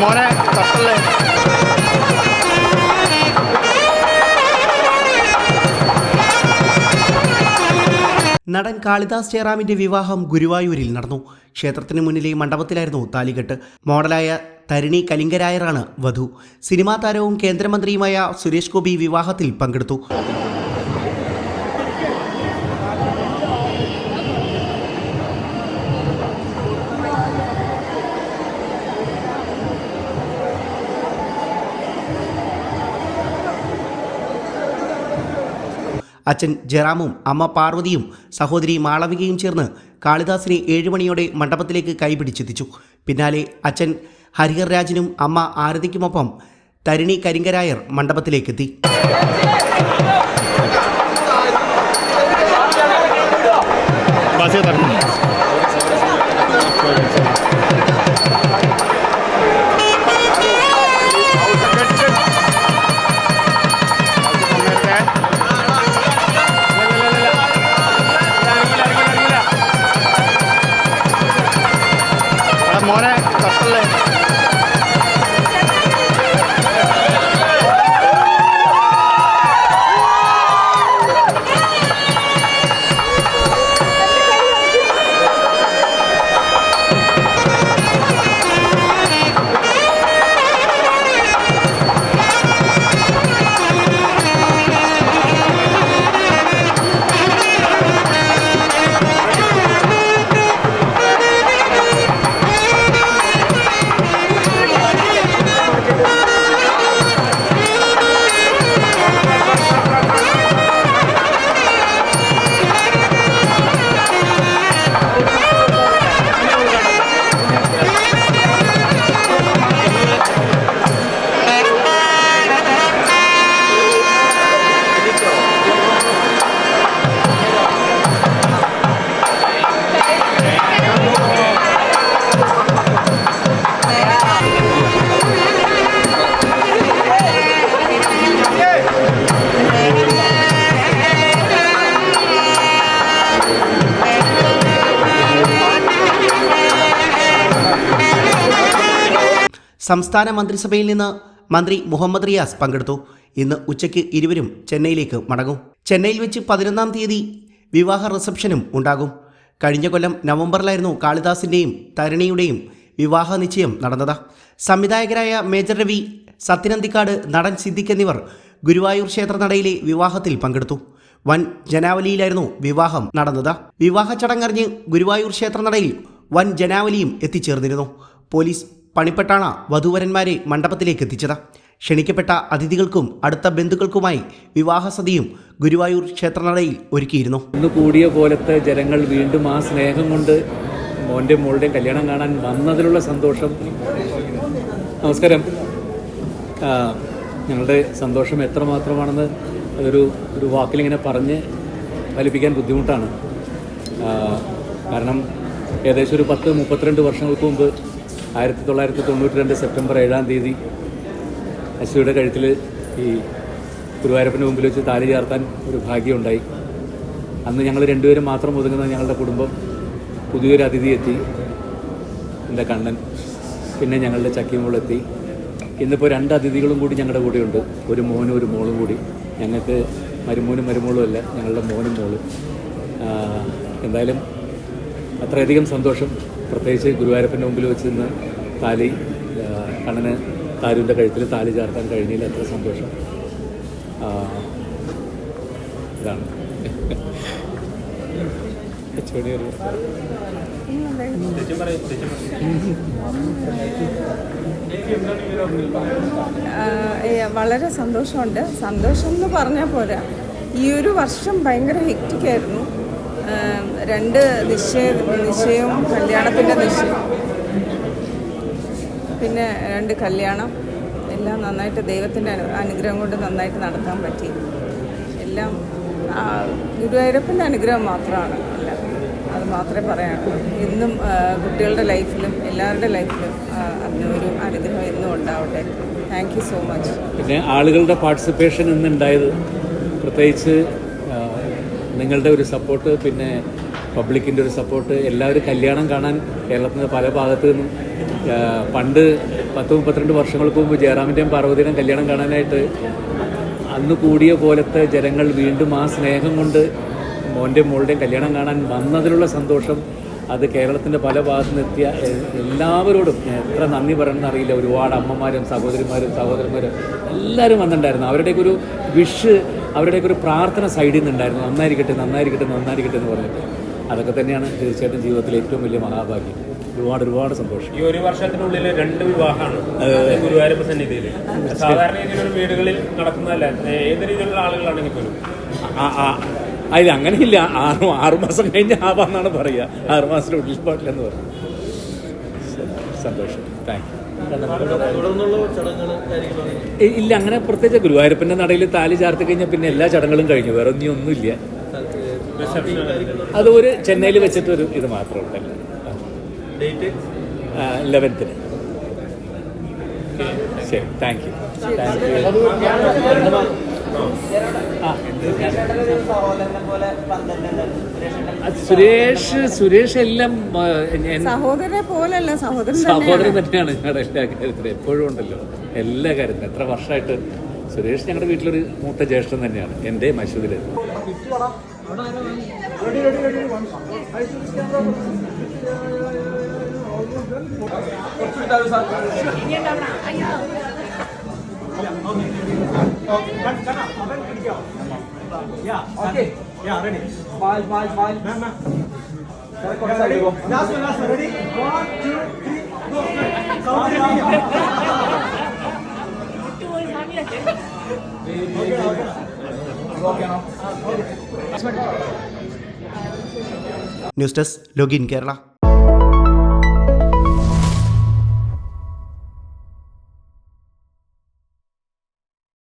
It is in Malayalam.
മോനെ നടൻ കാളിദാസ് ജയറാമിന്റെ വിവാഹം ഗുരുവായൂരിൽ നടന്നു. ക്ഷേത്രത്തിന് മുന്നിലെ മണ്ഡപത്തിലായിരുന്നു താലികെട്ട്. മോഡലായ തരിണി കലിംഗരായറാണ് വധു. സിനിമാ താരവും കേന്ദ്രമന്ത്രിയുമായ സുരേഷ് ഗോപി വിവാഹത്തിൽ പങ്കെടുത്തു. അച്ഛൻ ജയറാമും അമ്മ പാർവതിയും സഹോദരി മാളവികയും ചേർന്ന് കാളിദാസിനെ ഏഴുമണിയോടെ മണ്ഡപത്തിലേക്ക് കൈപിടിച്ചെത്തിച്ചു. പിന്നാലെ അച്ഛൻ ഹരിഹർ രാജനും അമ്മ ആരതിക്കുമൊപ്പം തരിണി കരിങ്കരായർ മണ്ഡപത്തിലേക്കെത്തി. ബസ് സംസ്ഥാന മന്ത്രിസഭയിൽ നിന്ന് മന്ത്രി മുഹമ്മദ് റിയാസ് പങ്കെടുത്തു. ഇന്ന് ഉച്ചയ്ക്ക് ഇരുവരും ചെന്നൈയിലേക്ക് മടങ്ങും. ചെന്നൈയിൽ വെച്ച് പതിനൊന്നാം തീയതി വിവാഹ റിസപ്ഷനും ഉണ്ടാകും. കഴിഞ്ഞ കൊല്ലം നവംബറിലായിരുന്നു കാളിദാസിന്റെയും തരണിയുടെയും വിവാഹ നിശ്ചയം നടന്നത്. സംവിധായകരായ മേജർ രവി സത്യനന്തിക്കാട് നടൻ സിദ്ദിഖ് എന്നിവർ ഗുരുവായൂർ ക്ഷേത്രനടയിലെ വിവാഹത്തിൽ പങ്കെടുത്തു. വൻ ജനാവലിയിലായിരുന്നു വിവാഹം നടന്നത്. വിവാഹ ചടങ്ങറിഞ്ഞ് ഗുരുവായൂർ ക്ഷേത്രനടയിൽ വൻ ജനാവലിയും എത്തിച്ചേർന്നിരുന്നു. പോലീസ് പണിപ്പെട്ടാണ് വധുവരന്മാരെ മണ്ഡപത്തിലേക്ക് എത്തിച്ചത്. ക്ഷണിക്കപ്പെട്ട അതിഥികൾക്കും അടുത്ത ബന്ധുക്കൾക്കുമായി വിവാഹസതിയും ഗുരുവായൂർ ക്ഷേത്രനടയിൽ ഒരുക്കിയിരുന്നു. ഇന്ന് കൂടിയ പോലത്തെ ജനങ്ങൾ വീണ്ടും ആ സ്നേഹം കൊണ്ട് മോന്റെ മോളുടെയും കല്യാണം കാണാൻ വന്നതിലുള്ള സന്തോഷം. നമസ്കാരം. ഞങ്ങളുടെ സന്തോഷം എത്രമാത്രമാണെന്ന് അതൊരു ഒരു വാക്കിലിങ്ങനെ പറഞ്ഞ് ഫലിപ്പിക്കാൻ ബുദ്ധിമുട്ടാണ്. കാരണം ഏകദേശം ഒരു പത്ത് മുപ്പത്തിരണ്ട് വർഷങ്ങൾക്ക് മുമ്പ് ആയിരത്തി തൊള്ളായിരത്തി തൊണ്ണൂറ്റി രണ്ട് സെപ്റ്റംബർ ഏഴാം തീയതി അശ്വയുടെ കഴുത്തിൽ ഈ ഗുരുവായൂരപ്പന്റെ മുമ്പിൽ വെച്ച് താലി ചേർത്താൻ ഒരു ഭാഗ്യമുണ്ടായി. അന്ന് ഞങ്ങൾ രണ്ടുപേരും മാത്രം ഒതുങ്ങുന്ന ഞങ്ങളുടെ കുടുംബം പുതിയൊരു അതിഥി എത്തി എന്റെ കണ്ണൻ പിന്നെ ഞങ്ങളുടെ ചക്കിമോളെത്തി ഇന്നിപ്പോൾ രണ്ട് അതിഥികളും കൂടി ഞങ്ങളുടെ കൂടെയുണ്ട്. ഒരു മോനും ഒരു മോളും കൂടി. ഞങ്ങൾക്ക് മരുമോനും മരുമോളും അല്ല ഞങ്ങളുടെ മോനും മോളും. എന്തായാലും അത്രയധികം സന്തോഷം. പ്രത്യേകിച്ച് ഗുരുവായൂരപ്പന്റെ മുമ്പിൽ വെച്ച് നിന്ന് താലി കണ്ണന് താരുവിന്റെ കഴുത്തിൽ താലി ചേർക്കാൻ കഴിഞ്ഞില്ല അത്ര സന്തോഷം. ഇതാണ്. വളരെ സന്തോഷമുണ്ട്. സന്തോഷം എന്ന് പറഞ്ഞാൽ പോരാ. ഈ ഒരു വർഷം ഭയങ്കര ഹെക്റ്റിക്കായിരുന്നു രണ്ട് നിശ്ചയ നിശ്ചയവും കല്യാണത്തിന്റെ നിശ്ചയം. പിന്നെ രണ്ട് കല്യാണം. എല്ലാം നന്നായിട്ട് ദൈവത്തിന്റെ അനുഗ്രഹം കൊണ്ട് നന്നായിട്ട് നടത്താൻ പറ്റി. എല്ലാം ഗുരുവായൂരപ്പന്റെ അനുഗ്രഹം മാത്രമാണ്. എല്ലാം അത് മാത്രമേ പറയാനുള്ളൂ. ഇന്നും കുട്ടികളുടെ ലൈഫിലും എല്ലാവരുടെ ലൈഫിലും അതിനൊരു അനുഗ്രഹം ഇന്നും ഉണ്ടാവട്ടെ. താങ്ക് യു സോ മച്ച് പിന്നെ ആളുകളുടെ പാർട്ടിസിപ്പേഷൻ ഇന്നുണ്ടായത് പ്രത്യേകിച്ച് നിങ്ങളുടെ ഒരു സപ്പോർട്ട് പിന്നെ പബ്ലിക്കിന്റെ ഒരു സപ്പോർട്ട് എല്ലാവരും കല്യാണം കാണാൻ കേരളത്തിന്റെ പല ഭാഗത്തു നിന്നും പണ്ട് പത്ത് മുപ്പത്തിരണ്ട് വർഷങ്ങൾക്ക് മുമ്പ് ജയറാമിന്റെയും പാർവതിയുടെയും കല്യാണം കാണാനായിട്ട് അന്ന് കൂടിയ പോലത്തെ ജനങ്ങൾ വീണ്ടും ആ സ്നേഹം കൊണ്ട് മോന്റെ മോളുടെയും കല്യാണം കാണാൻ വന്നതിലുള്ള സന്തോഷം അത് കേരളത്തിന്റെ പല ഭാഗത്തു നിന്നെത്തിയ എല്ലാവരോടും എത്ര നന്ദി പറയണമെന്ന് അറിയില്ല. ഒരുപാട് അമ്മമാരും സഹോദരിമാരും സഹോദരന്മാരും എല്ലാവരും വന്നിട്ടുണ്ടായിരുന്നു. അവരുടെയൊക്കെ ഒരു വിഷ് അവരുടെയൊക്കെ ഒരു പ്രാർത്ഥന സൈഡിൽ നിന്നുണ്ടായിരുന്നു. നന്നായിരിക്കട്ടെ നന്നായിരിക്കട്ടെ നന്നായിരിക്കട്ടെ എന്ന് പറഞ്ഞിട്ട്. അതൊക്കെ തന്നെയാണ് തീർച്ചയായിട്ടും ജീവിതത്തിലെ ഏറ്റവും വലിയ മഹാഭാഗ്യം. ഒരുപാട് ഒരുപാട് സന്തോഷം. ഈ ഒരു വർഷത്തിനുള്ളിൽ രണ്ട് വിവാഹമാണ് ഗുരുവായൂരപ്പ സന്നിധിയിൽ സാധാരണ രീതിയിലുള്ള വീടുകളിൽ നടക്കുന്നതല്ല. ഏത് രീതിയിലുള്ള ആളുകളാണെങ്കിൽ പോലും. അതിൽ അങ്ങനെയില്ല. ആറ് ആറുമാസം കഴിഞ്ഞ് ആവാന്നാണ് പറയുക. ആറുമാസത്തിനുള്ളിൽ പാടില്ലെന്ന് പറഞ്ഞു സന്തോഷം. താങ്ക് യു ഇല്ല അങ്ങനെ പ്രത്യേകിച്ച് ഗുരുവായൂരപ്പന്റെ നടയിൽ താലി ചാർത്തി കഴിഞ്ഞാൽ പിന്നെ എല്ലാ ചടങ്ങുകളും കഴിഞ്ഞു. വേറെ ഒന്നും ഒന്നുമില്ല. അത് ഒരു ചെന്നൈയിൽ വെച്ചിട്ടൊരു ഇത് മാത്രമേ ഉള്ളൂ. ലെവൻത്തിന് ശരി thank you thank you Suresh Suresh എല്ലാം സഹോദരനെ പോലല്ല സഹോദരൻ സഹോദരൻ തന്നെയാണ് ഞങ്ങളുടെ എല്ലാ കാര്യത്തിലും. എപ്പോഴും ഉണ്ടല്ലോ. എല്ലാ കാര്യത്തിലും. എത്ര വർഷമായിട്ട് സുരേഷ് ഞങ്ങളുടെ വീട്ടിലൊരു മൂത്ത ജ്യേഷ്ഠൻ തന്നെയാണ്. എന്റെ മശൂദിൽ ന്യൂസ് ഡെസ്ക് ലോഗിൻ കേരള